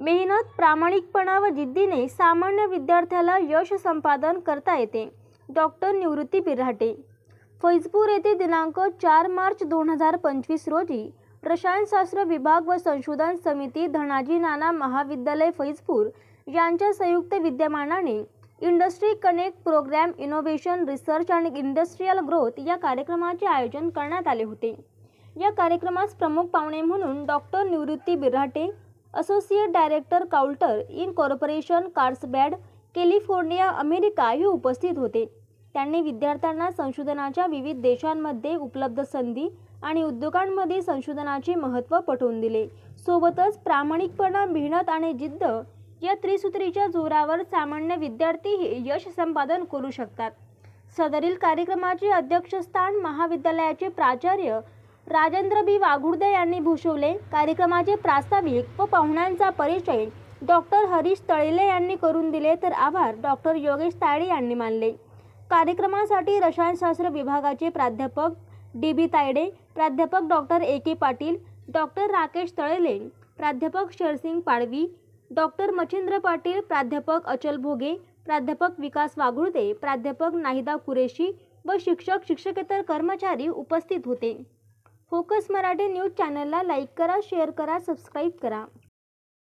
मेहनत प्रामाणिकपणा व जिद्दीने सामान्य विद्यार्थ्याला यश संपादन करता येते. डॉक्टर निवृत्ती बिराटे फैजपूर येथे दिनांक चार मार्च दोन हजार पंचवीस रोजी रसायनशास्त्र विभाग व संशोधन समिती धनाजी नाना महाविद्यालय फैजपूर यांच्या संयुक्त विद्यमानाने industry connect programme innovation research आणि इंडस्ट्रीयल ग्रोथ या कार्यक्रमाचे आयोजन करण्यात आले होते. या कार्यक्रमास प्रमुख पाहुणे म्हणून doctor Nivrutti Birate associate director Coulter in corporation Carlsbad California America हे उपस्थित होते. त्यांनी विद्यार्थ्यांना संशोधनाच्या विविध देशांमध्ये उपलब्ध संधी आणि उद्योगांमध्ये संशोधनाचे महत्त्व पटवून दिले. सोबतच प्रामाणिकपणा मेहनत आणि जिद्द या त्रिसूत्रीच्या जोरावर सामान्य विद्यार्थी हे यश संपादन करू शकतात. सदरील कार्यक्रमाचे अध्यक्षस्थान महाविद्यालयाचे प्राचार्य राजेंद्र बी. वाघुर्दे यांनी भूषवले. कार्यक्रमाचे प्रास्ताविक व पाहुण्यांचा परिचय डॉक्टर हरीश तळेले यांनी करून दिले तर आभार डॉक्टर योगेश तायडे यांनी मानले. कार्यक्रमासाठी रसायनशास्त्र विभागाचे प्राध्यापक डी. बी. तायडे प्राध्यापक doctor A. K. Patil doctor Rakesh Talele प्राध्यापक शरसिंग पाडवी डॉक्टर मच्छिंद्र पाटील प्राध्यापक अचल भोगे प्राध्यापक विकास वाघुर्दे प्राध्यापक नाहिदा कुरेशी व शिक्षक शिक्षकेतर कर्मचारी उपस्थित होते. फोकस मराठी न्यूज चॅनलला लाईक करा शेअर करा सबस्क्राईब करा.